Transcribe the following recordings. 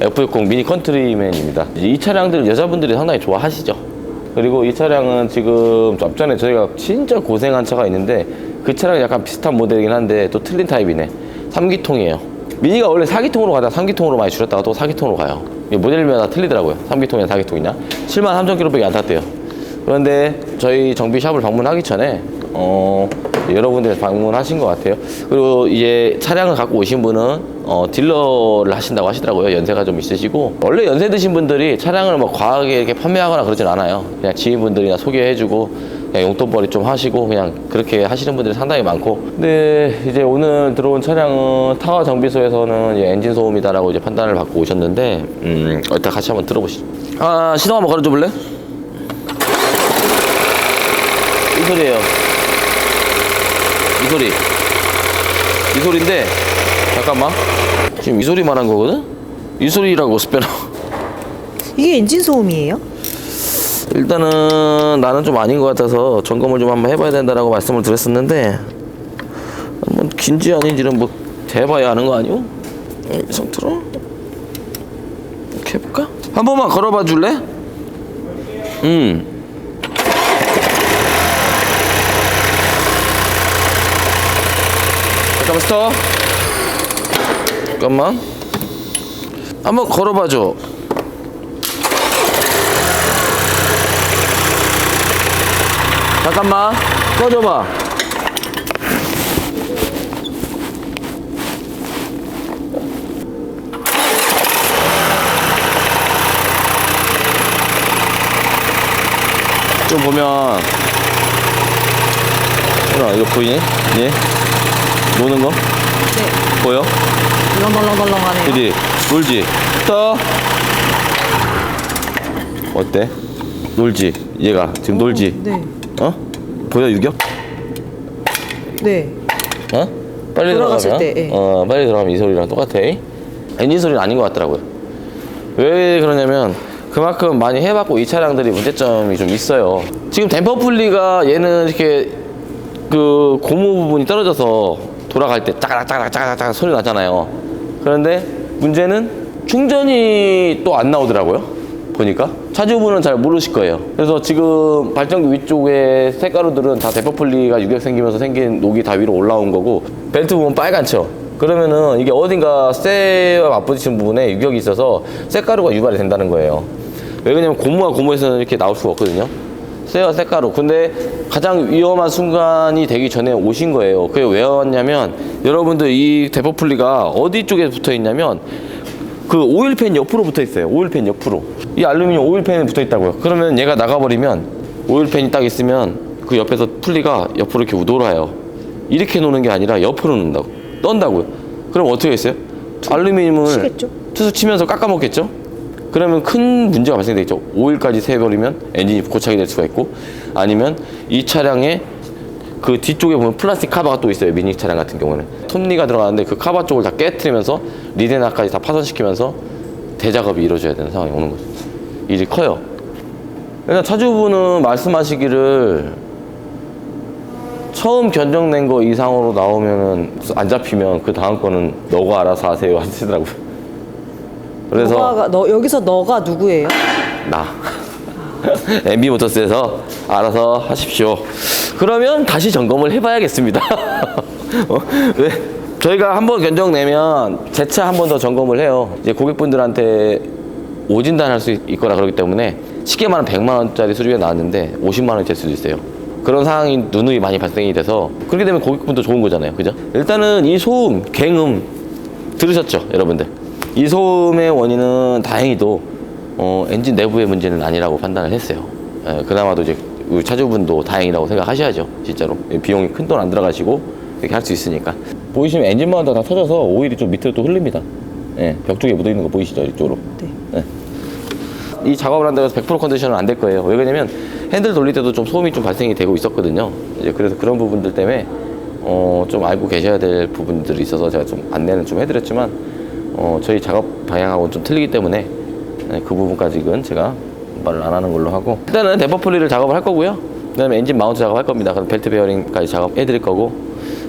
F60 미니 컨트리맨입니다. 이 차량들 여자분들이 상당히 좋아하시죠. 그리고 이 차량은 지금 앞전에 저희가 진짜 고생한 차가 있는데 그 차랑 약간 비슷한 모델이긴 한데 또 틀린 타입이네. 3기통이에요. 미니가 원래 4기통으로 가다가 3기통으로 많이 줄였다가 또 4기통으로 가요. 모델마다 틀리더라고요. 3기통이나 4기통이냐. 7만 3천 킬로밖에 안 탔대요. 그런데 저희 정비샵을 방문하기 전에 어, 여러분들 방문하신 것 같아요. 그리고 이제 차량을 갖고 오신 분은 어, 딜러를 하신다고 하시더라고요. 연세가 좀 있으시고 원래 연세 드신 분들이 차량을 뭐 과하게 이렇게 판매하거나 그러진 않아요. 그냥 지인분들이나 소개해주고 그냥 용돈벌이 좀 하시고 그냥 그렇게 하시는 분들이 상당히 많고 근데 이제 오늘 들어온 차량은 타워 정비소에서는 이제 엔진 소음이다라고 이제 판단을 받고 오셨는데 음 일단 같이 한번 들어보시죠. 아 시동 한번 걸어줘 볼래? 이 소리예요. 이 소리. 이 소리인데 잠깐만. 지금 이 소리 말한 거거든? 이 소리라고 스페너. 이게 엔진 소음이에요? 일단은 나는 좀 아닌 것 같아서 점검을 좀 한번 해봐야 된다라고 말씀을 드렸었는데 뭐 긴지 아닌지는 뭐 대봐야 아는 거 아니오? 이 상태로 이렇게 해볼까? 한 번만 걸어봐 줄래? 음. 스톱 잠깐만. 한번 걸어봐 줘. 잠깐만. 꺼줘봐. 좀 보면. 누나 이거 보이니? 예? 노는 거? 네. 보여? 덜렁덜렁덜렁하네요. 그지? 놀지? 떠 어때? 놀지? 얘가 지금 놀지? 네. 어? 보여 유격? 네. 어? 빨리 돌아갔을 들어가면 때, 예. 어 빨리 들어가면 이 소리랑 똑같아 엔진 소리는 아닌 것 같더라고요 왜 그러냐면 그만큼 많이 해봤고 이 차량들이 문제점이 좀 있어요 지금 댐퍼 분리가 얘는 이렇게 그 고무 부분이 떨어져서 돌아갈 때 짜가락 짜가락 짜가락 짜가락 소리 나잖아요. 그런데 문제는 충전이 또 안 나오더라고요. 보니까. 차주분은 잘 모르실 거예요. 그래서 지금 발전기 위쪽에 색가루들은 다 대포플리가 유격 생기면서 생긴 녹이 다 위로 올라온 거고 벨트 부분 빨갛죠? 그러면은 이게 어딘가 쇠와 맞부딪힌 부분에 유격이 있어서 쇠가루가 유발이 된다는 거예요. 왜 그러냐면 고무와 고무에서는 이렇게 나올 수가 없거든요 쇠와 쇠가루 근데 가장 위험한 순간이 되기 전에 오신 거예요 그게 왜 왔냐면 여러분들 이 대포플리가 어디 쪽에 붙어 있냐면 그 오일팬 옆으로 붙어 있어요. 오일팬 옆으로. 이 알루미늄 오일팬이 붙어 있다고요. 그러면 얘가 나가버리면 오일팬이 딱 있으면 그 옆에서 풀리가 옆으로 이렇게 놀아요. 이렇게 노는 게 아니라 옆으로 논다고. 떤다고요. 그럼 어떻게 했어요? 알루미늄을 치겠죠? 투수 치면서 깎아먹겠죠? 그러면 큰 문제가 발생되겠죠. 오일까지 새버리면 엔진이 고착이 될 수가 있고 아니면 이 차량에 그 뒤쪽에 보면 플라스틱 카바가 또 있어요. 미니 차량 같은 경우는. 톱니가 들어가는데 그 카바 쪽을 다 깨트리면서 리데나까지 다 파손시키면서 대작업이 이루어져야 되는 상황이 오는 거죠. 일이 커요. 그러니까 차주분은 말씀하시기를 처음 견적낸 거 이상으로 나오면은 안 잡히면 그 다음 거는 너가 알아서 하세요 하시더라고요. 그래서 너가 너 여기서 너가 누구예요? 나 MB 모터스에서 알아서 하십시오. 그러면 다시 점검을 해봐야겠습니다. 어? 왜? 저희가 한 번 견적 내면 재차 한 번 더 점검을 해요. 이제 고객분들한테 오진단 할 수 있거나 그렇기 때문에 쉽게 말하면 100만 원짜리 수리가 나왔는데 50만 원이 될 수도 있어요. 그런 상황이 누누이 많이 발생이 돼서 그렇게 되면 고객분도 좋은 거잖아요. 그죠? 일단은 이 소음, 갱음 들으셨죠, 여러분들? 이 소음의 원인은 다행히도 어, 엔진 내부의 문제는 아니라고 판단을 했어요. 예, 그나마도 이제 우리 차주분도 다행이라고 생각하셔야죠, 진짜로. 비용이 큰 돈 안 들어가시고 이렇게 할 수 있으니까. 보이시면 엔진마다 다 터져서 오일이 좀 밑으로 또 흘립니다. 예, 벽 쪽에 묻어 있는 거 보이시죠, 이쪽으로. 네. 이 작업을 한다고 해서 100% 컨디션은 안 될 거예요. 왜 그러냐면 핸들 돌릴 때도 좀 소음이 좀 발생이 되고 있었거든요. 이제 그래서 그런 부분들 때문에 어, 좀 알고 계셔야 될 부분들이 있어서 제가 좀 안내는 좀 해드렸지만 어, 저희 작업 방향하고는 좀 틀리기 때문에 네, 그 부분까지는 제가 말을 안 하는 걸로 하고 일단은 데퍼플리를 작업을 할 거고요. 그 다음에 엔진 마운트 작업할 겁니다. 그럼 벨트 베어링까지 작업해 드릴 거고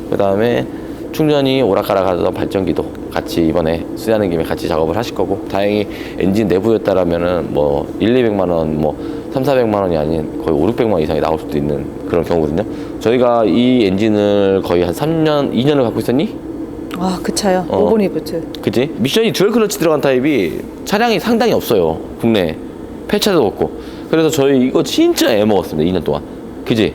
그 다음에 충전이 오락가락하던 발전기도 같이 이번에 수리하는 김에 같이 작업을 하실 거고 다행히 엔진 내부였다라면은 뭐 1, 200만 원, 뭐 3, 400만 원이 아닌 거의 5, 600만 원 이상이 나올 수도 있는 그런 경우거든요. 저희가 이 엔진을 거의 한 3년, 2년을 갖고 있었니? 아, 그 차요. 어. 오븐 리프트. 그치? 미션이 듀얼 클러치 들어간 타입이 차량이 상당히 없어요. 국내에. 폐차도 없고. 그래서 저희 이거 진짜 애 먹었습니다. 2년 동안. 그지?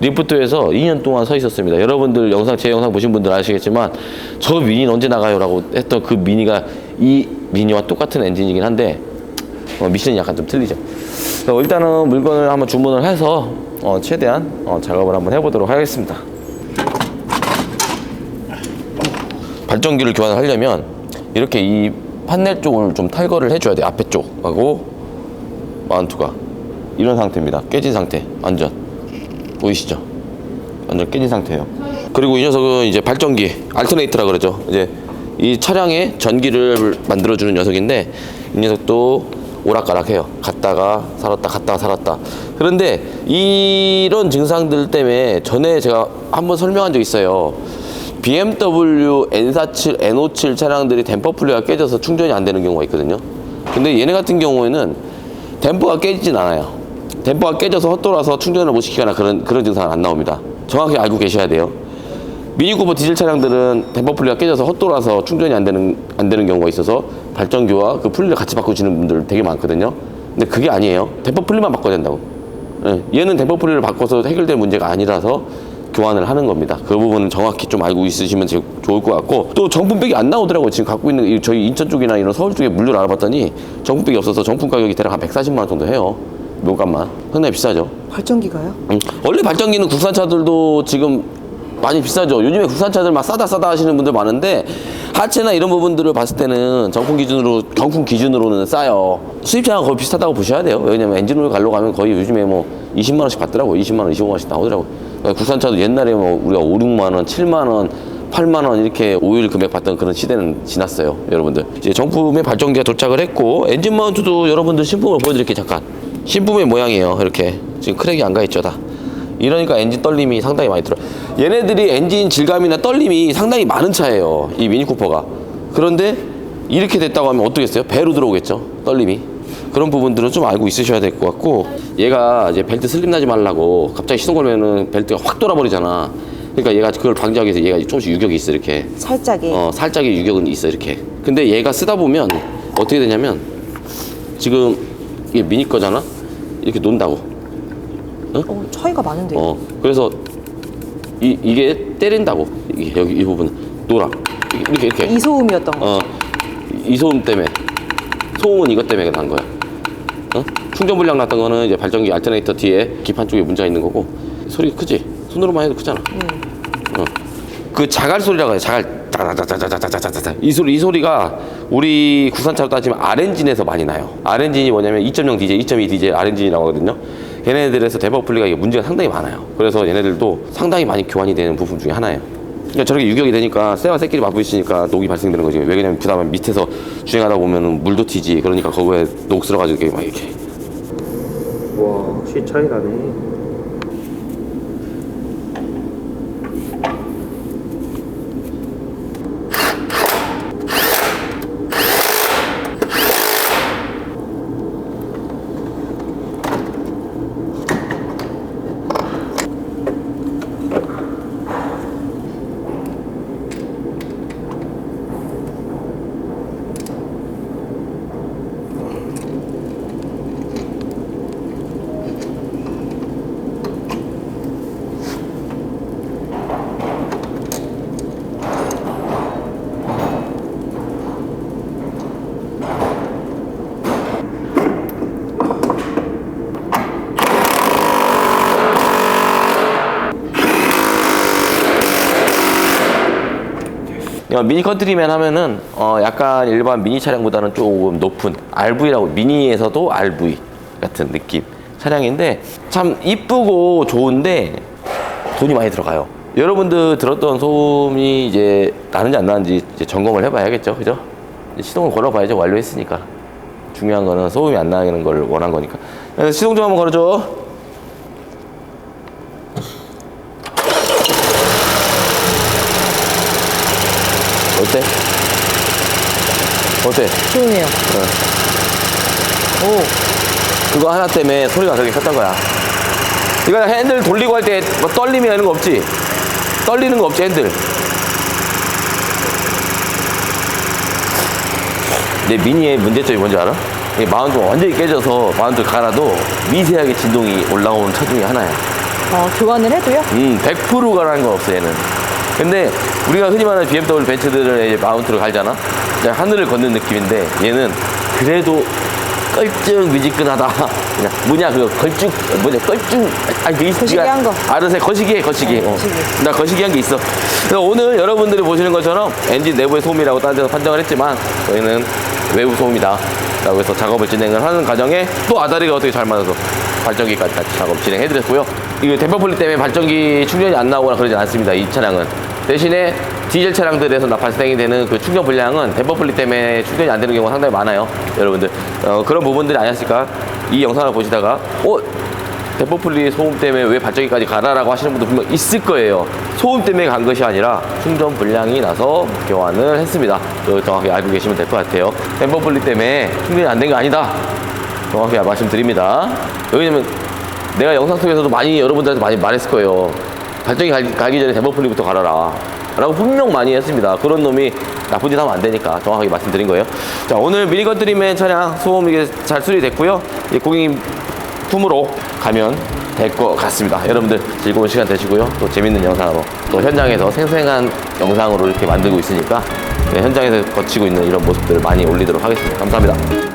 리프트에서 2년 동안 서 있었습니다. 여러분들 영상, 제 영상 보신 분들 아시겠지만 저 미니는 언제 나가요? 라고 했던 그 미니가 이 미니와 똑같은 엔진이긴 한데 어, 미션이 약간 좀 틀리죠. 일단은 물건을 한번 주문을 해서 어, 최대한 어, 작업을 한번 해보도록 하겠습니다. 발전기를 교환을 하려면 이렇게 이 판넬 쪽을 좀 탈거를 해줘야 돼요. 앞에 쪽하고 마운트가 이런 상태입니다. 깨진 상태 완전 보이시죠? 완전 깨진 상태예요. 그리고 이 녀석은 이제 발전기 알터네이터라 그러죠. 이제 이 차량의 전기를 만들어주는 녀석인데 이 녀석도 오락가락해요. 갔다가 살았다, 갔다가 살았다. 그런데 이런 증상들 때문에 전에 제가 한번 설명한 적 있어요. BMW N47, N57 차량들이 댐퍼 플레이가 깨져서 충전이 안 되는 경우가 있거든요. 근데 얘네 같은 경우에는 댐퍼가 깨지진 않아요. 댐퍼가 깨져서 헛돌아서 충전을 못 시키거나 그런 그런 증상은 안 나옵니다. 정확히 알고 계셔야 돼요. 미니쿠퍼 디젤 차량들은 댐퍼 플리가 깨져서 헛돌아서 충전이 안 되는 안 되는 경우가 있어서 발전기와 그 플리를 같이 바꾸시는 분들 되게 많거든요. 근데 그게 아니에요. 댐퍼 플리만 바꿔야 된다고. 예, 얘는 댐퍼 플리를 바꿔서 해결될 문제가 아니라서 교환을 하는 겁니다. 그 부분은 정확히 좀 알고 있으시면 좋을 것 같고 또 정품백이 안 나오더라고요. 지금 갖고 있는 이 저희 인천 쪽이나 이런 서울 쪽에 물류를 알아봤더니 정품백이 없어서 정품 가격이 대략 한 140만 원 정도 해요. 묘값만 상당히 비싸죠. 발전기가요? 음, 원래 발전기는 국산차들도 지금 많이 비싸죠. 요즘에 국산차들 막 싸다 싸다 하시는 분들 많은데 하체나 이런 부분들을 봤을 때는 정품 기준으로 경품 기준으로는 싸요. 수입차랑 거의 비슷하다고 보셔야 돼요. 왜냐면 엔진오일 갈로 가면 거의 요즘에 뭐 20만 원씩 받더라고. 20만 원, 25만 원씩 나오더라고. 그러니까 국산차도 옛날에 뭐 우리가 5, 6만 원, 7만 원 8만 원 이렇게 오일 금액 받던 그런 시대는 지났어요, 여러분들. 이제 정품의 발전기가 도착을 했고 엔진 마운트도 여러분들 신품을 보여드릴게요, 잠깐. 신품의 모양이에요, 이렇게. 지금 크랙이 안 가 있죠, 다. 이러니까 엔진 떨림이 상당히 많이 들어. 얘네들이 엔진 질감이나 떨림이 상당히 많은 차예요. 이 미니쿠퍼가. 그런데 이렇게 됐다고 하면 어떻겠어요? 배로 들어오겠죠. 떨림이. 그런 부분들은 좀 알고 있으셔야 될 것 같고 얘가 이제 벨트 슬립 나지 말라고 갑자기 시동 걸면은 벨트가 확 돌아버리잖아. 그러니까 얘가 그걸 방지하기 위해서 얘가 조금씩 유격이 있어 이렇게. 살짝이. 어, 살짝의 유격은 있어 이렇게. 근데 얘가 쓰다 보면 어떻게 되냐면 지금 이게 미니 거잖아. 이렇게 논다고. 어, 차이가 많은데요. 어, 그래서 이, 이게 때린다고. 이게 여기 이 부분 노라. 이렇게 이렇게. 이소음이었던 거. 어, 이 소음 때문에. 소음은 이것 때문에 난 거야. 어? 충전 불량 났던 거는 이제 발전기 알터네이터 뒤에 기판 쪽에 문제가 있는 거고 소리가 크지? 손으로만 해도 크잖아. 어. 그 자갈 소리라고 해요. 자갈 짜자자자자자자자자 이 소리 이 소리가 우리 국산차로 따지면 R엔진에서 많이 나요. R엔진이 뭐냐면 2.0 디젤, 2.2 디젤 R엔진이라고 하거든요. 얘네들에서 분리가 이게 문제가 상당히 많아요. 그래서 얘네들도 상당히 많이 교환이 되는 부분 중에 하나예요. 그러니까 저렇게 유격이 되니까 쇠와 새끼리 맞부딪히니까 녹이 발생되는 거지. 왜 그러냐면 그다음에 밑에서 주행하다 보면은 물도 튀지. 그러니까 거기에 녹 쓸어가지고 이렇게 막 이렇게 와, 확실히 차이 나네. 미니 컨트리맨 하면은 어 약간 일반 미니 차량보다는 조금 높은 RV라고 미니에서도 RV 같은 느낌 차량인데 참 이쁘고 좋은데 돈이 많이 들어가요. 여러분들 들었던 소음이 이제 나는지 안 나는지 이제 점검을 해봐야겠죠, 그죠? 시동을 걸어봐야죠, 완료했으니까. 중요한 거는 소음이 안 나는 걸 원한 거니까. 시동 좀 한번 걸어줘. 어때? 좋네요. 오, 그거 하나 때문에 소리가 그렇게 컸던 거야. 이거 핸들 돌리고 할 때 뭐 떨림이 하는 거 없지? 떨리는 거 없지, 핸들. 내 미니의 문제점이 뭔지 알아? 이 마운트가 완전히 깨져서 마운트 갈아도 미세하게 진동이 올라오는 차 중에 하나야. 어, 교환을 해도요? 음, 100% 가라는 거 없어, 얘는. 근데 우리가 흔히 말하는 BMW 벤츠들을 이제 마운트로 갈잖아? 그냥 하늘을 걷는 느낌인데 얘는 그래도 껄쭉 미지근하다. 그냥 뭐냐, 그거 걸쭉, 뭐냐, 껄쭉. 아니, 그 거시기 한 거. 알아서 해, 거시기 해, 거시기. 어, 어. 거시기. 나 거시기 한 게 있어. 그래서 오늘 여러분들이 보시는 것처럼 엔진 내부의 소음이라고 다른 데서 판정을 했지만 저희는 외부 소음이다. 라고 해서 작업을 진행을 하는 과정에 또 아다리가 어떻게 잘 맞아서 발전기까지 같이 작업 진행해 드렸고요. 이거 대포 풀리 때문에 발전기 충전이 안 나오거나 그러지 않습니다. 이 차량은. 대신에 디젤 차량들에서 나 발생이 되는 그 충전 불량은 대포 풀리 때문에 충전이 안 되는 경우가 상당히 많아요. 여러분들. 어, 그런 부분들이 아니었을까? 이 영상을 보시다가, 어? 대포풀리 소음 때문에 왜 발전기까지 가라라고 하시는 분도 분명 있을 거예요. 소음 때문에 간 것이 아니라 충전 불량이 나서 교환을 했습니다. 정확히 알고 계시면 될 것 같아요. 대포풀리 때문에 충전이 안 된 거 아니다. 정확히 말씀드립니다. 왜냐면 내가 영상 속에서도 많이 여러분들한테 많이 말했을 거예요. 발전기 갈, 가기 전에 대포풀리부터 갈아라. 라고 분명 많이 했습니다. 그런 놈이 나쁜 짓 하면 안 되니까 정확하게 말씀드린 거예요. 자, 오늘 미니건 드림의 차량 소음 이게 잘 수리됐고요. 이 고객님 품으로 가면 될 것 같습니다. 여러분들 즐거운 시간 되시고요. 또 재밌는 영상으로 또 현장에서 생생한 영상으로 이렇게 만들고 있으니까 네, 현장에서 거치고 있는 이런 모습들을 많이 올리도록 하겠습니다. 감사합니다.